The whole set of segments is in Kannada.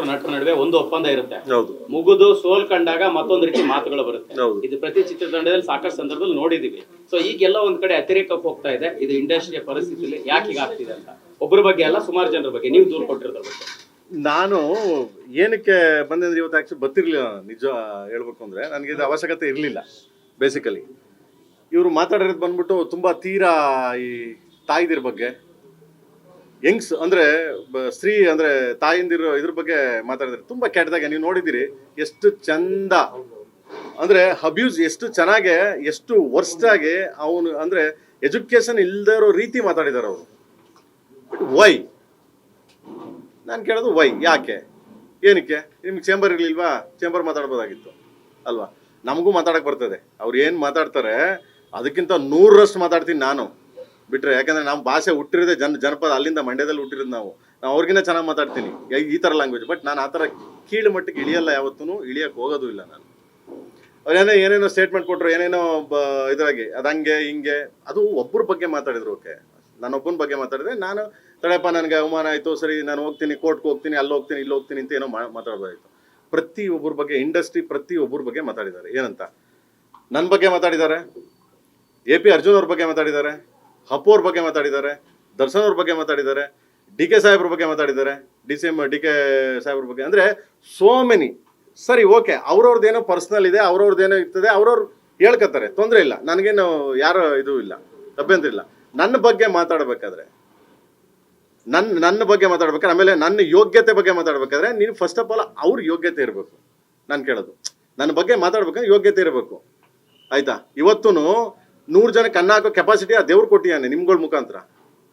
ನಿರ್ಮಾಪಕರು ನಟರ ನಡುವೆ ಒಂದು ಒಪ್ಪಂದ ಇರುತ್ತೆ. ಹೌದು. ಮುಗಿದು ಸೋಲ್ ಕಂಡಾಗ ಮತ್ತೊಂದು ರೀತಿ ಮಾತುಗಳು ಬರುತ್ತೆ. ಇದು ಪ್ರತಿ ಚಿತ್ರತಂಡದಲ್ಲಿ ಸಾಕಷ್ಟು ಸಂದರ್ಭದಲ್ಲಿ ನೋಡಿದೀವಿ. ಸೊ ಈಗೆಲ್ಲ ಒಂದ್ ಕಡೆ ಅತಿರೇಕಕ್ಕೆ ಹೋಗ್ತಾ ಇದೆ. ಇದು ಇಂಡಸ್ಟ್ರಿಯ ಪರಿಸ್ಥಿತಿಯಲ್ಲಿ ಯಾಕೆ ಈಗ ಆಗ್ತಿದೆ ಅಂತ. ಒಬ್ಬರ ಬಗ್ಗೆ ಅಲ್ಲ ಸುಮಾರು ಜನರ ಬಗ್ಗೆ. ನೀವು ದೂರ ಕೊಟ್ಟಿರೋದ್ರ ಬಗ್ಗೆ. ನಾನು ಏನಕ್ಕೆ ಬಂದಂದ್ರೆ ಇವತ್ತು ಆಕ್ಚುಲಿ ಬರ್ತಿರ್ಲಿಲ್ಲ ನಿಜ ಹೇಳ್ಬೇಕು ಅಂದ್ರೆ ನನಗೆ ಇದು ಅವಶ್ಯಕತೆ ಇರಲಿಲ್ಲ ಬೇಸಿಕಲಿ ಇವರು ಮಾತಾಡಿರೋದು ಬಂದ್ಬಿಟ್ಟು ತುಂಬಾ ತೀರಾ ಈ ತಾಯಿದಿರ ಬಗ್ಗೆ ಯಂಗ್ಸ್ ಅಂದ್ರೆ ಸ್ತ್ರೀ ಅಂದ್ರೆ ತಾಯಿಂದಿರು ಇದ್ರ ಬಗ್ಗೆ ಮಾತಾಡಿದ್ರೆ ತುಂಬಾ ಕೆಟ್ಟದಾಗ ನೀವು ನೋಡಿದಿರಿ ಎಷ್ಟು ಚಂದ ಅಂದ್ರೆ ಅಬ್ಯೂಸ್, ಎಷ್ಟು ಚೆನ್ನಾಗೆ, ಎಷ್ಟು ವರ್ಸ್ಟ್ ಆಗಿ ಅವನು ಅಂದ್ರೆ ಎಜುಕೇಶನ್ ಇಲ್ದಿರೋ ರೀತಿ ಮಾತಾಡಿದಾರೆ ಅವರು. ವೈ ನಾನು ಕೇಳೋದು ವೈ ಯಾಕೆ? ಏನಕ್ಕೆ? ನಿಮ್ಗೆ ಚೇಂಬರ್ ಇರಲಿಲ್ವಾ? ಚೇಂಬರ್ ಮಾತಾಡ್ಬೋದಾಗಿತ್ತು. ಅಲ್ವಾ? ನಮಗೂ ಮಾತಾಡಕ್ ಬರ್ತದೆ. ಅವ್ರು ಏನು ಮಾತಾಡ್ತಾರೆ, ಅದಕ್ಕಿಂತ ನೂರರಷ್ಟು ಮಾತಾಡ್ತೀನಿ ನಾನು. ಬಿಟ್ರೆ, ಯಾಕಂದ್ರೆ ನಮ್ಮ ಭಾಷೆ ಹುಟ್ಟಿರೋದೇ ಜನ, ಜನಪದ ಅಲ್ಲಿಂದ ಮಂಡ್ಯದಲ್ಲಿ ಹುಟ್ಟಿರೋದು ನಾವು. ನಾವು ಅವ್ರಿಗಿಂತ ಚೆನ್ನಾಗಿ ಮಾತಾಡ್ತೀನಿ. ಈ- ಥರ ಲ್ಯಾಂಗ್ವೇಜ್ ಬಟ್ ನಾನು ಆ ಥರ ಕೀಳು ಮಟ್ಟಕ್ಕೆ ಇಳಿಯಲ್ಲ ಯಾವತ್ತೂ ಇಳಿಯಕ್ಕೆ ಹೋಗೋದು ಇಲ್ಲ ನಾನು. ಅವ್ರೇನೋ ಏನೇನೋ ಸ್ಟೇಟ್ಮೆಂಟ್ ಕೊಟ್ಟರು ಏನೇನೋ ಬ ಇದ್ರಾಗೆ ಅದಂಗೆ ಹಿಂಗೆ ಅದು ಒಬ್ಬರ ಬಗ್ಗೆ ಮಾತಾಡಿದ್ರು ಓಕೆ ನಾನೊಬ್ಬನ ಬಗ್ಗೆ ಮಾತಾಡಿದ್ರೆ ನಾನು, ತಡೆಯಪ್ಪ, ನನಗೆ ಅವಮಾನ ಆಯಿತು, ಸರಿ, ನಾನು ಹೋಗ್ತೀನಿ ಕೋರ್ಟ್ಗೆ ಹೋಗ್ತೀನಿ, ಅಲ್ಲಿ ಹೋಗ್ತೀನಿ, ಇಲ್ಲಿ ಹೋಗ್ತೀನಿ ಅಂತ ಏನೋ ಮಾ- ಮಾತಾಡ್ಬೋದಾಯ್ತು ಪ್ರತಿ ಒಬ್ಬರ ಬಗ್ಗೆ ಇಂಡಸ್ಟ್ರಿ ಪ್ರತಿ ಒಬ್ಬರ ಬಗ್ಗೆ ಮಾತಾಡಿದ್ದಾರೆ. ಏನಂತ? ನನ್ನ ಬಗ್ಗೆ ಮಾತಾಡಿದ್ದಾರೆ? ಎ ಪಿ ಅರ್ಜುನ್ ಅವ್ರ ಬಗ್ಗೆ ಮಾತಾಡಿದ್ದಾರೆ? ಅವ್ರ ಬಗ್ಗೆ ಮಾತಾಡಿದ್ದಾರೆ, ದರ್ಶನ್ ಅವ್ರ ಬಗ್ಗೆ ಮಾತಾಡಿದ್ದಾರೆ, ಡಿ ಕೆ ಸಾಹೇಬ್ರ ಬಗ್ಗೆ ಮಾತಾಡಿದ್ದಾರೆ, D C M, D K ಸಾಹೇಬ್ರ ಬಗ್ಗೆ. ಅಂದರೆ ಸೋ ಮೆನಿ ಸರಿ ಓಕೆ ಅವ್ರವ್ರದ್ದೇನೋ ಪರ್ಸ್ನಲ್ ಇದೆ ಅವ್ರವ್ರದ್ದೇನೋ ಇರ್ತದೆ, ಅವ್ರವ್ರು ಹೇಳ್ಕೊತಾರೆ. ತೊಂದರೆ ಇಲ್ಲ. ನನಗೇನು ಯಾರು ಇದು ಇಲ್ಲ. ಅಭ್ಯಂತರ ಇಲ್ಲ. ನನ್ನ ಬಗ್ಗೆ ಮಾತಾಡಬೇಕಾದ್ರೆ ನನ್ನ ನನ್ನ ಬಗ್ಗೆ ಮಾತಾಡ್ಬೇಕಾದ್ರೆ, ಆಮೇಲೆ ನನ್ನ ಯೋಗ್ಯತೆ ಬಗ್ಗೆ ಮಾತಾಡ್ಬೇಕಾದ್ರೆ, ನೀನು ಫಸ್ಟ್ ಆಫ್ ಆಲ್ ಅವ್ರ ಯೋಗ್ಯತೆ ಇರಬೇಕು. ನಾನು ಕೇಳೋದು. ನನ್ನ ಬಗ್ಗೆ ಮಾತಾಡ್ಬೇಕಾದ್ರೆ ಯೋಗ್ಯತೆ ಇರಬೇಕು. ಆಯ್ತಾ? ಇವತ್ತು ನೂರು ಜನ ಕನ್ನ ಹಾಕೋ ಕೆಪಾಸಿಟಿ ಆ ದೇವ್ರು ಕೊಟ್ಟಿಯಾನೆ ನಿಮ್ಗಳ ಮುಖಾಂತರ.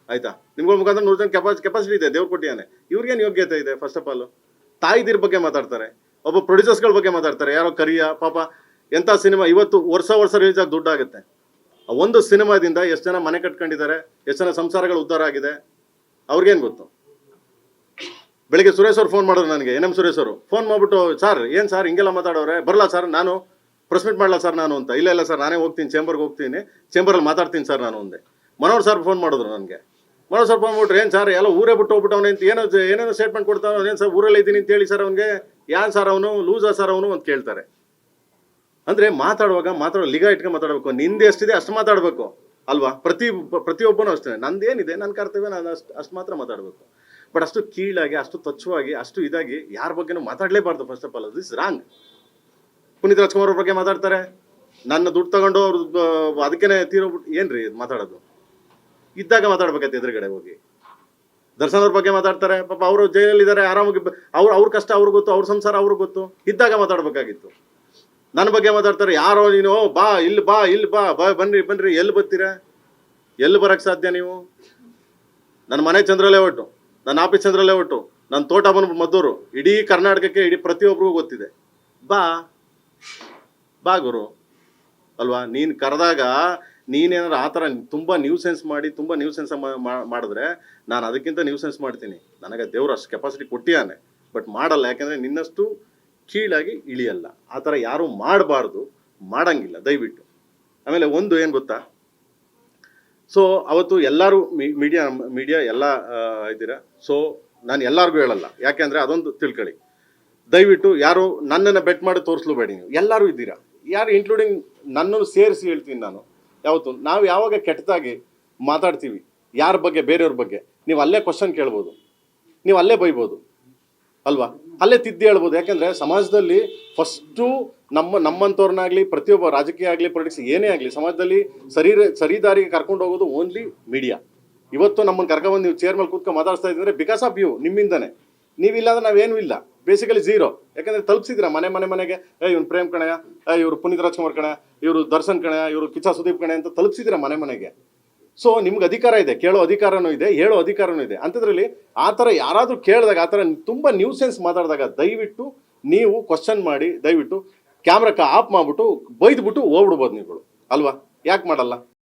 ಆಯ್ತಾ? ನಿಮ್ಗಳ ಮುಖಾಂತರ ನೂರು ಜನ ಕೆಪಾಸಿ ಕೆಪಾಸಿಟಿ ಇದೆ, ದೇವ್ರು ಕೊಟ್ಟಿಯಾನೆ. ಇವ್ರಿಗೇನು ಯೋಗ್ಯತೆ ಇದೆ ಫಸ್ಟ್ ಆಫ್ ಆಲ್ ತಾಯಿದಿರ ಬಗ್ಗೆ ಮಾತಾಡ್ತಾರೆ. ಒಬ್ಬ ಪ್ರೊಡ್ಯೂಸರ್ಸ್ಗಳ ಬಗ್ಗೆ ಮಾತಾಡ್ತಾರೆ. ಯಾರೋ ಕರಿಯ, ಪಾಪ ಎಂಥ ಸಿನಿಮಾ, ಇವತ್ತು ವರ್ಷ ವರ್ಷ ರಿಲೀಸ್ ಆಗಿ ದುಡ್ಡಾಗುತ್ತೆ. ಆ ಒಂದು ಸಿನಿಮಾದಿಂದ ಎಷ್ಟು ಜನ ಮನೆ ಕಟ್ಕೊಂಡಿದ್ದಾರೆ, ಎಷ್ಟು ಜನ ಸಂಸಾರಗಳು ಉದ್ಧಾರ ಆಗಿದೆ, ಅವ್ರಿಗೇನು ಗೊತ್ತು? ಬೆಳಿಗ್ಗೆ ಸುರೇಶ್ ಅವ್ರು ಫೋನ್ ಮಾಡೋರು ನನಗೆ, ಎನ್ ಸುರೇಶ್ ಅವರು. ಫೋನ್ ಮಾಡ್ಬಿಟ್ಟು, ಸರ್, ಏನು ಸರ್, ಹಿಂಗೆಲ್ಲ ಮಾತಾಡೋರೆ? ಬರಲ್ಲ ಸರ್, ನಾನು ಪ್ರೆಸ್ ಮೀಟ್ ಮಾಡಲ್ಲ ಸರ್ ನಾನು ಅಂತ. ಇಲ್ಲ ಇಲ್ಲ ಸರ್ ನಾನೇ ಹೋಗ್ತೀನಿ ಚೇಂಬರ್ಗೆ ಹೋಗ್ತೀನಿ. ಚೇಂಬರಲ್ಲಿ ಮಾತಾಡ್ತೀನಿ ಸರ್ ನಾನು ಒಂದೇ. ಮನೋಹರ್ ಸರ್ ಫೋನ್ ಮಾಡಿದ್ರು ನನಗೆ. ಮನೋಹರ್ ಸರ್ ಫೋನ್ ಮಾಡ್ಬಿಟ್ರೆ ಏನು ಸರ್ ಎಲ್ಲ ಊರೇ ಬಿಟ್ಟು ಹೋಗ್ಬಿಟ್ಟು ಅಂತ ಏನೋ ಏನೇನೋ ಸ್ಟೇಟ್ಮೆಂಟ್ ಕೊಡ್ತಾನೆ ಏನು ಸರ್ ಊರಲ್ಲಿ ಇದ್ದೀನಿ ಅಂತ ಹೇಳಿ ಸರ್ ಅವನಿಗೆ, ಯಾನ್ ಸರ್ ಅವನು ಲೂಸಾ ಸರ್ ಅವನು ಅಂತ ಕೇಳ್ತಾರೆ. ಅಂದರೆ ಮಾತಾಡುವಾಗ ಮಾತಾಡೋ ಲಿಗ ಇಟ್ಕೊಂಡು ಮಾತಾಡಬೇಕು. ನಿಂದೆ ಎಷ್ಟಿದೆ ಅಷ್ಟು ಮಾತಾಡಬೇಕು. ಅಲ್ವಾ? ಪ್ರತಿ ಪ್ರತಿಯೊಬ್ಬನೂ ಅಷ್ಟೇ. ನಂದೇನಿದೆ ನನ್ನ ಕರ್ತವ್ಯ ನಾನು ಅಷ್ಟು ಅಷ್ಟು ಮಾತ್ರ ಮಾತಾಡಬೇಕು. ಬಟ್ ಅಷ್ಟು ಕೀಳಾಗಿ, ಅಷ್ಟು ತಚ್ಚುವಾಗಿ, ಅಷ್ಟು ಇದಾಗಿ ಯಾರ ಬಗ್ಗೆನೂ ಮಾತಾಡಲೇಬಾರ್ದು first of all this wrong Puneeth Rajkumar ಅವ್ರ ಬಗ್ಗೆ ಮಾತಾಡ್ತಾರೆ. ನನ್ನ ದುಡ್ಡು ತಗೊಂಡು ಅವ್ರು ಅದಕ್ಕೇನೆ ತೀರೋಬಿಟ್ಟು ಏನ್ರಿ ಮಾತಾಡೋದು? ಇದ್ದಾಗ ಮಾತಾಡ್ಬೇಕಾಯ್ತು ಎದುರುಗಡೆ ಹೋಗಿ. ದರ್ಶನ್ ಅವ್ರ ಬಗ್ಗೆ ಮಾತಾಡ್ತಾರೆ. ಪಾಪ ಅವರು ಜೈಲಲ್ಲಿದ್ದಾರೆ, ಆರಾಮಾಗಿ ಅವ್ರ ಅವ್ರ ಕಷ್ಟ ಅವ್ರಿಗೆ ಗೊತ್ತು, ಅವ್ರ ಸಂಸಾರ ಅವ್ರಿಗೆ ಗೊತ್ತು. ಇದ್ದಾಗ ಮಾತಾಡ್ಬೇಕಾಗಿತ್ತು. ನನ್ನ ಬಗ್ಗೆ ಮಾತಾಡ್ತಾರೆ, ಯಾರೋ ನೀನು ಬಾ, ಇಲ್ಲಿ ಬಾ ಇಲ್ಲಿ ಬಾ ಬಾ, ಬನ್ರಿ ಬನ್ರಿ, ಎಲ್ಲಿ ಬರ್ತೀರಾ? ಎಲ್ಲಿ ಬರಕ್ಕೆ ಸಾಧ್ಯ ನೀವು? ನನ್ನ ಮನೆ ಚಂದ್ರಲೇ ಒಟ್ಟು, ನನ್ನ ಆಫೀಸ್ ಚಂದ್ರಲೇ ಒಟ್ಟು, ನನ್ನ ತೋಟ ಬಂದ್ಬಿಟ್ಟು ಮದ್ದೂರು, ಇಡೀ ಕರ್ನಾಟಕಕ್ಕೆ, ಇಡೀ ಪ್ರತಿಯೊಬ್ಬರಿಗೂ ಗೊತ್ತಿದೆ. ಬಾ ಬಾ ಗುರು. ಅಲ್ವಾ? ನೀನು ಕರೆದಾಗ ನೀನೇನಾದ್ರು ಆ ಥರ ತುಂಬ ನ್ಯೂ ಸೆನ್ಸ್ ಮಾಡಿ, ತುಂಬ ನ್ಯೂಸೆನ್ಸ್ ಮಾಡಿದ್ರೆ ನಾನು ಅದಕ್ಕಿಂತ ನ್ಯೂ ಸೆನ್ಸ್ ಮಾಡ್ತೀನಿ. ನನಗೆ ದೇವ್ರು ಅಷ್ಟು ಕೆಪಾಸಿಟಿ ಕೊಟ್ಟಿಯಾನೆ. ಬಟ್ ಮಾಡಲ್ಲ, ಯಾಕೆಂದರೆ ನಿನ್ನಷ್ಟು ಕೀಳಾಗಿ ಇಳಿಯಲ್ಲ. ಆ ಥರ ಯಾರೂ ಮಾಡಬಾರ್ದು, ಮಾಡಂಗಿಲ್ಲ, ದಯವಿಟ್ಟು. ಆಮೇಲೆ ಒಂದು ಏನು ಗೊತ್ತಾ? ಸೊ ಅವತ್ತು ಎಲ್ಲರೂ ಮೀಡಿಯಾ ಮೀಡಿಯಾ ಎಲ್ಲ ಇದ್ದೀರಾ? ಸೊ ನಾನು ಎಲ್ಲರಿಗೂ ಹೇಳಲ್ಲ. ಯಾಕೆಂದರೆ ಅದೊಂದು ತಿಳ್ಕೊಳ್ಳಿ ದಯವಿಟ್ಟು ಯಾರು ನನ್ನನ್ನು ಬೆಟ್ ಮಾಡಿ ತೋರಿಸ್ಲೂಬೇಡಿ ನೀವು. ಎಲ್ಲರೂ ಇದ್ದೀರಾ? ಯಾರು ಇನ್ಕ್ಲೂಡಿಂಗ್ ನನ್ನನ್ನು ಸೇರಿಸಿ ಹೇಳ್ತೀನಿ ನಾನು. ಯಾವತ್ತು? ನಾವು ಯಾವಾಗ ಕೆಟ್ಟದಾಗಿ ಮಾತಾಡ್ತೀವಿ, ಯಾರ ಬಗ್ಗೆ, ಬೇರೆಯವ್ರ ಬಗ್ಗೆ, ನೀವು ಅಲ್ಲೇ ಕ್ವಶನ್ ಕೇಳ್ಬೋದು. ನೀವು ಅಲ್ಲೇ ಬೈಬೋದು. ಅಲ್ವಾ? ಅಲ್ಲೇ ತಿದ್ದಿ ಹೇಳ್ಬೋದು. ಯಾಕೆಂದರೆ ಸಮಾಜದಲ್ಲಿ ಫಸ್ಟು ನಮ್ಮ ನಮ್ಮಂಥವ್ರನ್ನಾಗಲಿ ಪ್ರತಿಯೊಬ್ಬ ರಾಜಕೀಯ ಆಗಲಿ ಪೊಲಿಟಿಕ್ಸ್ ಏನೇ ಆಗಲಿ, ಸಮಾಜದಲ್ಲಿ ಸರಿ ಸರಿದಾರಿಗೆ ಕರ್ಕೊಂಡು ಹೋಗೋದು ಓನ್ಲಿ ಮೀಡಿಯಾ ಇವತ್ತು ನಮ್ಮನ್ನು ಕರ್ಕೊಂಡ್ಬಂದು ನೀವು ಚೇರ್ ಮೇಲೆ ಕೂತ್ಕೊಂಡು ಮಾತಾಡ್ತಾ ಇದ್ರೆ ಬಿಕಾಸ್ ಆಫ್ ಯು ನಿಮ್ಮಿಂದನೇ. ನೀವಿಲ್ಲ ಅಂದ್ರೆ ನಾವೇನೂ ಇಲ್ಲ. ಬೇಸಿಕಲಿ ಝೀರೋ ಯಾಕಂದ್ರೆ ತಲುಪಿಸಿದ್ರ ಮನೆ ಮನೆ, ಮನೆಗೆ, ಏ, ಇವ್ನು ಪ್ರೇಮ್ ಕಣಯ? ಏ, ಇವರು ಪುನೀತ್ ರಾಜ್ಕುಮಾರ್ ಕಣ ಇವರು ದರ್ಶನ್ ಕಣಯ? ಇವರು ಕಿಚ್ಚ ಸುದೀಪ್ ಕಣೆ ಅಂತ ತಲುಪಿಸಿದ್ರ ಮನೆ, ಮನೆಗೆ? ಸೊ ನಿಮ್ಗೆ ಅಧಿಕಾರ ಇದೆ, ಕೇಳೋ ಅಧಿಕಾರನೂ ಇದೆ, ಹೇಳೋ ಅಧಿಕಾರನೂ ಇದೆ. ಅಂಥದ್ರಲ್ಲಿ ಆ ಥರ ಯಾರಾದರೂ ಕೇಳಿದಾಗ, ಆ ಥರ ತುಂಬ ನ್ಯೂ ಸೆನ್ಸ್ ಮಾತಾಡಿದಾಗ ದಯವಿಟ್ಟು ನೀವು ಕ್ವಶನ್ ಮಾಡಿ, ದಯವಿಟ್ಟು ಕ್ಯಾಮ್ರಾಕ್ಕೆ ಆಫ್ ಮಾಡಿಬಿಟ್ಟು, ಬೈದ್ಬಿಟ್ಟು ಹೋಗ್ಬಿಡ್ಬೋದು ನೀವುಗಳು. ಅಲ್ವಾ? ಯಾಕೆ ಮಾಡಲ್ಲ?